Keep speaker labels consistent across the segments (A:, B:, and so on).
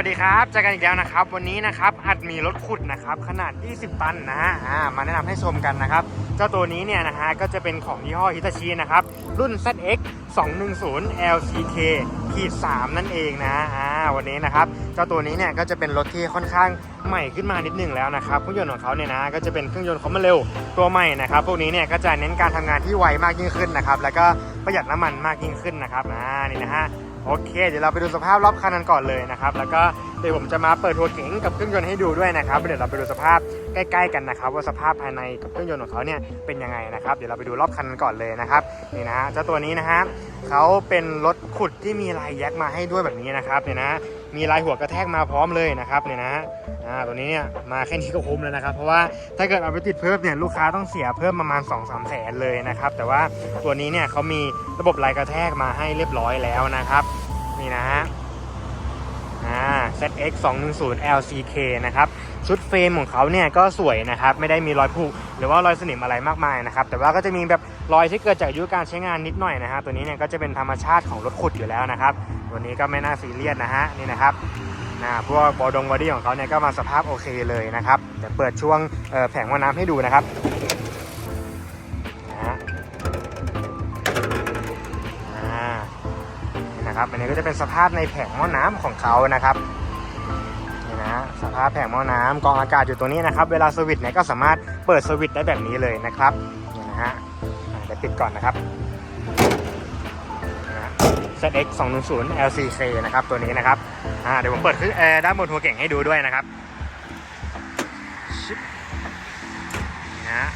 A: ัสดีครับเจอกันอีกแล้วนะครับ วันนี้นะครับอัดมีรถขุดนะครับขนาด 20 ตันนะฮะมาแนะนำให้ชมกันนะครับ เจ้าตัวนี้เนี่ยนะฮะก็จะเป็นของยี่ห้อฮิตาชินะครับ รุ่น ZX 210 LCK ขีด3นั่นเองนะอ่าวันนี้นะครับเจ้าตัวนี้เนี่ยก็จะเป็นรถที่ค่อนข้างใหม่ขึ้นมานิดหนึ่งแล้วนะครับเครื่องยนต์ของเขาเนี่ยนะก็จะเป็นเครื่องยนต์คอมมาเร็วตัวใหม่นะครับพวกนี้เนี่ยก็จะเน้นการทำงานที่ไวมากยิ่งขึ้นนะครับแล้วก็ประหยัดน้ำมันมากยิ่งขึ้นนะครับอ่านี่นะฮะ โอเค เดี๋ยวเราไปดูสภาพรอบคันกันก่อนเลยนะครับ แล้วก็ เดี๋ยวผมจะมาเปิดทัวร์เก๋งกับเครื่องยนต์ให้ดูด้วยนะครับเดี๋ยวเราไปดูสภาพใกล้ๆกันนะครับ ว่าสภาพภายในกับเครื่องยนต์ของเขาเนี่ยเป็นยังไงนะครับเดี๋ยวเราไปดูรอบคันกันก่อนเลยนะครับนี่นะฮะเจ้าตัวนี้นะฮะเขาเป็นรถขุดที่มีลายแยกมาให้ด้วยแบบนี้นะครับเนี่ยนะมีลายหัวกระแทกมาพร้อมเลยนะครับเนี่ยนะฮะอ่าตัวนี้เนี่ยมาแค่นี้ก็คุ้มแล้วนะครับ เพราะว่าถ้าเกิดเอาไปติดเพิ่มเนี่ยลูกค้าต้องเสียเพิ่มประมาณ 2 3 0 0แสนเลยนะครับแต่ว่าตัวนี้เนี่ยเขามีระบบลายกระแทกมาให้เรียบร้อยแล้วนะครับนี่นะฮะ อ่า ZX 210 LCK นะครับ ชุดเฟรมของเขาเนี่ยก็สวยนะครับ ไม่ได้มีรอยผุหรือว่ารอยสนิมอะไรมากมายนะครับ แต่ว่าก็จะมีแบบรอยที่เกิดจากอายุการใช้งานนิดหน่อยนะฮะตัวนี้เนี่ยก็จะเป็นธรรมชาติของรถขุดอยู่แล้วนะครับ ตัวนี้ก็ไม่น่าซีเรียสนะฮะนี่นะครับนะพวกบอดงบอดี้ของเขาเนี่ยก็มาสภาพโอเคเลยนะครับเดี๋ยวเปิดช่วงแผงว่าน้ำให้ดูนะครับนะฮะอ่านี่นะครับอันนี้ก็จะเป็นสภาพในแผงหม้อน้ำของเขานะครับ นี่นะสภาพแผงหม้อน้ำกองอากาศอยู่ตรงนี้นะครับ เวลาสวิตช์เนี่ยก็สามารถเปิดสวิตช์ได้แบบนี้เลยนะครับนี่นะฮะเดี๋ยวปิดก่อนนะครับนะฮะ ZX 210 LCK นะครับตัวนี้นะครับเดี๋ยวผมเปิดขึ้นแอร์ด้านบนหัวเก่งให้ดูด้วยนะครับนะ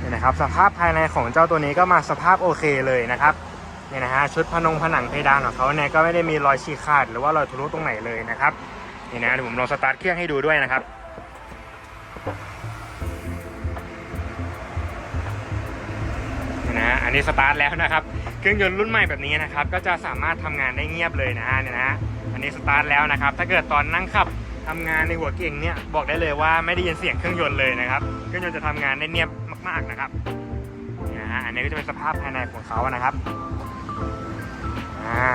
A: นี่นะครับสภาพภายในของเจ้าตัวนี้ก็มาสภาพโอเคเลยนะครับ เนี่ยนะฮะชุดพนงผนังเพดานของเขาเนี่ยก็ไม่ได้มีรอยฉีกขาดหรือว่ารอยทะลุตรงไหนเลยนะครับนี่นะเดี๋ยวผมลองสตาร์ทเครื่องให้ดูด้วยนะครับนี่นะฮะอันนี้สตาร์ทแล้วนะครับเครื่องยนต์รุ่นใหม่แบบนี้นะครับก็จะสามารถทำงานได้เงียบเลยนะฮะเนี่ยนะฮะอันนี้สตาร์ทแล้วนะครับถ้าเกิดตอนนั่งขับทำงานในหัวเก่งเนี่ยบอกได้เลยว่าไม่ได้ยินเสียงเครื่องยนต์เลยนะครับเครื่องยนต์จะทำงานได้เนียบมากๆนะครับนี่นะฮะอันนี้ก็จะเป็นสภาพภายในของเขานะครับ อ่า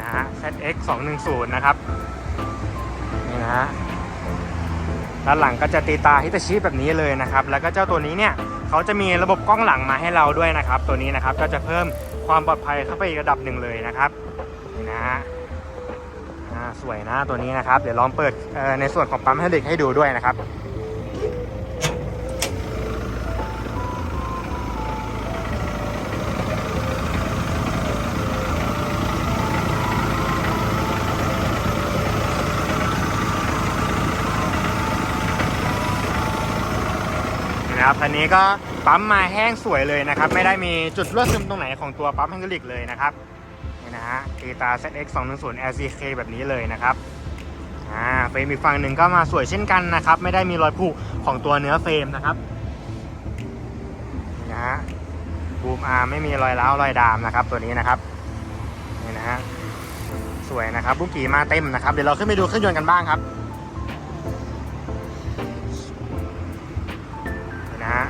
A: นะฮะ ZX 210 นะครับ นี่นะฮะด้านหลังก็จะตีตาฮิตาชิแบบนี้เลยนะครับ แล้วก็เจ้าตัวนี้เนี่ยเขาจะมีระบบกล้องหลังมาให้เราด้วยนะครับ ตัวนี้นะครับก็จะเพิ่มความปลอดภัยเข้าไปอีกระดับหนึ่งเลยนะครับนี่นะฮะสวยนะตัวนี้นะครับ เดี๋ยวลองเปิดในส่วนของปั๊มให้เด็กให้ดูด้วยนะครับ นะครับคันนี้ก็ปั๊มมาแห้งสวยเลยนะครับ ไม่ได้มีจุดรั่วซึมตรงไหนของตัวปั๊มแฮนดลิกเลยนะครับนี่นะฮะตีตา ZX 210 LCK แบบนี้เลยนะครับอ่าเฟรมอีกฝั่งหนึ่งก็มาสวยเช่นกันนะครับ ไม่ได้มีรอยผุของตัวเนื้อเฟรมนะครับนี่นะฮะบูมอาร์ไม่มีรอยร้าวรอยดามนะครับ ตัวนี้นะครับนี่นะฮะสวยนะครับบุกี้มาเต็มนะครับเดี๋ยวเราขึ้นไปดูเครื่องยนต์กันบ้างครับ นะฮะ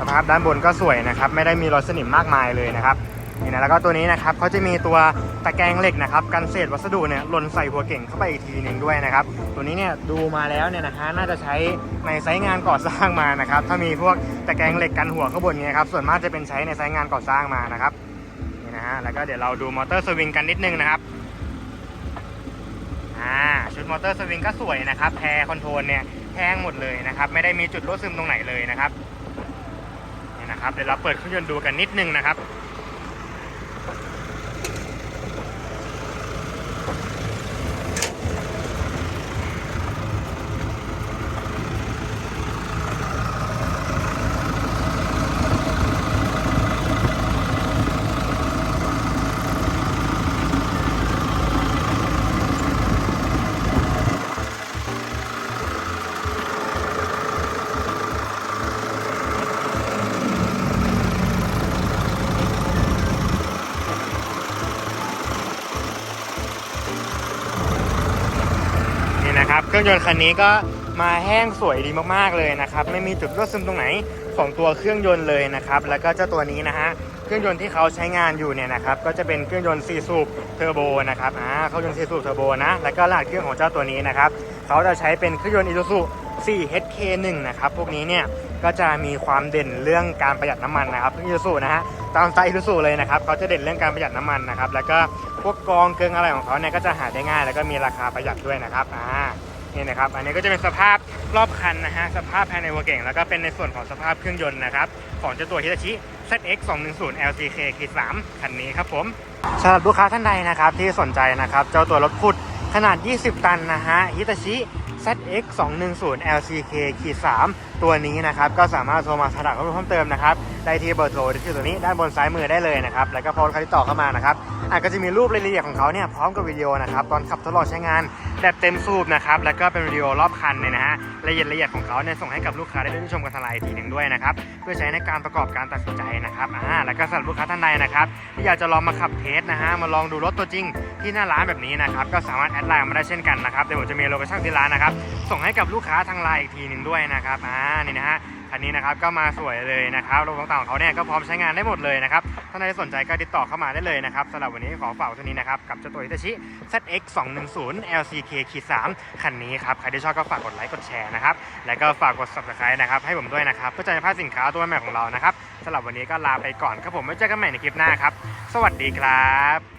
A: สภาพด้านบนก็สวยนะครับ ไม่ได้มีรอยสนิมมากมายเลยนะครับนี่นะแล้วก็ตัวนี้นะครับเขาจะมีตัวตะแกรงเหล็กนะครับกันเศษวัสดุเนี่ยหล่นใส่หัวเก่งเข้าไปอีกทีหนึ่งด้วยนะครับ ตัวนี้เนี่ยดูมาแล้วเนี่ยนะฮะน่าจะใช้ในไซต์งานก่อสร้างมานะครับ ถ้ามีพวกตะแกรงเหล็กกันหัวข้างบนเนี่ยครับส่วนมากจะเป็นใช้ในไซต์งานก่อสร้างมานะครับนี่นะฮะแล้วก็เดี๋ยวเราดูมอเตอร์สวิงกันนิดนึงนะครับอ่าชุดมอเตอร์สวิงก็สวยนะครับแพรคอนโทรลเนี่ย แห้งหมดเลยนะครับ ไม่ได้มีจุดรั่วซึมตรงไหนเลยนะครับนี่นะครับเดี๋ยวเราเปิดเครื่องยนต์ดูกันนิดนึงนะครับ เครื่องยนต์คันนี้ก็มาแห้งสวยดีมากๆเลยนะครับไม่มีจุดรั่วซึมตรงไหนของตัวเครื่องยนต์เลยนะครับแล้วก็เจ้าตัวนี้นะฮะเครื่องยนต์ที่เขาใช้งานอยู่เนี่ยนะครับก็จะเป็นเครื่องยนต์4สูบเทอร์โบนะครับอ่าเครื่องยนต์4สูบเทอร์โบนะแล้วก็รหัสเครื่องของเจ้าตัวนี้นะครับเขาจะใช้เป็นเครื่องยนต์ Isuzu 4 HK1 นะครับพวกนี้เนี่ยก็จะมีความเด่นเรื่องการประหยัดน้ำมันนะครับเครื่อง Isuzu นะฮะตามสไตล์ Isuzu เลยนะครับเขาจะเด่นเรื่องการประหยัดน้ำมันนะครับแล้วก็พวกกองเกลืองอะไรของเขาเนี่ยก็จะหาได้ง่าย แล้วก็มีราคาประหยัดด้วยนะครับอ่า นี่นะครับ อันนี้ก็จะเป็นสภาพรอบคันนะฮะ สภาพภายในวัวเก่ง แล้วก็เป็นในส่วนของสภาพเครื่องยนต์นะครับ ของเจ้าตัว Hitachi ZX 210 LCK 3คันนี้ครับผมสำหรับลูกค้าท่านใดนะครับที่สนใจนะครับเจ้าตัวรถขุดขนาด 20 ตันนะฮะ Hitachi ZX 210 LCK 3ตัวนี้นะครับ ก็สามารถโทรมาสอบถามข้อมูลเพิ่มเติมนะครับ ได้ที่เบอร์โทรที่ตัวนี้ด้านบนซ้ายมือได้เลยนะครับ แล้วก็พอลูกค้าติดต่อเข้ามานะครับอาจก็จะมีรูปรายละเอียดของเขาเนี่ยพร้อมกับวิดีโอนะครับตอนขับทดลองใช้งานแบบเต็มสูบนะครับแล้วก็เป็นวิดีโอรอบคันเนี่ยนะฮะละเอียดละเอียดของเขาเนี่ยส่งให้กับลูกค้าได้ดูชมกันทลน์อีกทีหนึ่งด้วยนะครับเพื่อใช้ในการประกอบการตัดสินใจนะครับอ่าแล้วก็สำหรับลูกค้าท่านใดนะครับที่อยากจะลองมาขับเทสนะฮะมาลองดูรถตัวจริงที่หน้าร้านแบบนี้นะครับก็สามารถแอดไลน์มาได้เช่นกันนะครับเดี๋ยวผมจะมีโลเคชั่นที่ร้านนะครับส่งให้กับลูกค้าทางไลน์อีกทีหนึ่งด้วยนะครับอ่านี่นะฮะคันนี้นะครับก็มาสวยเลยนะครับระบบต่างๆของเขาเนี่ยก็พร้อมใช้งานได้หมดเลยนะครับท่านใดสนใจก็ติดต่อเข้ามาได้เลยนะครับสำหรับวันนี้ขอฝากเท่านี้นะครับกับเจ้าตัว Hitachi ZX 210 LCK 3คันนี้ครับใครที่ชอบก็ฝากกดไลค์กดแชร์นะครับแล้วก็ฝากกด subscribe นะครับให้ผมด้วยนะครับเพื่อจะไม่พลาดสินค้าตัวใหม่ของเรานะครับสำหรับวันนี้ก็ลาไปก่อนครับผมไว้เจอกันใหม่ในคลิปหน้าครับสวัสดีครับ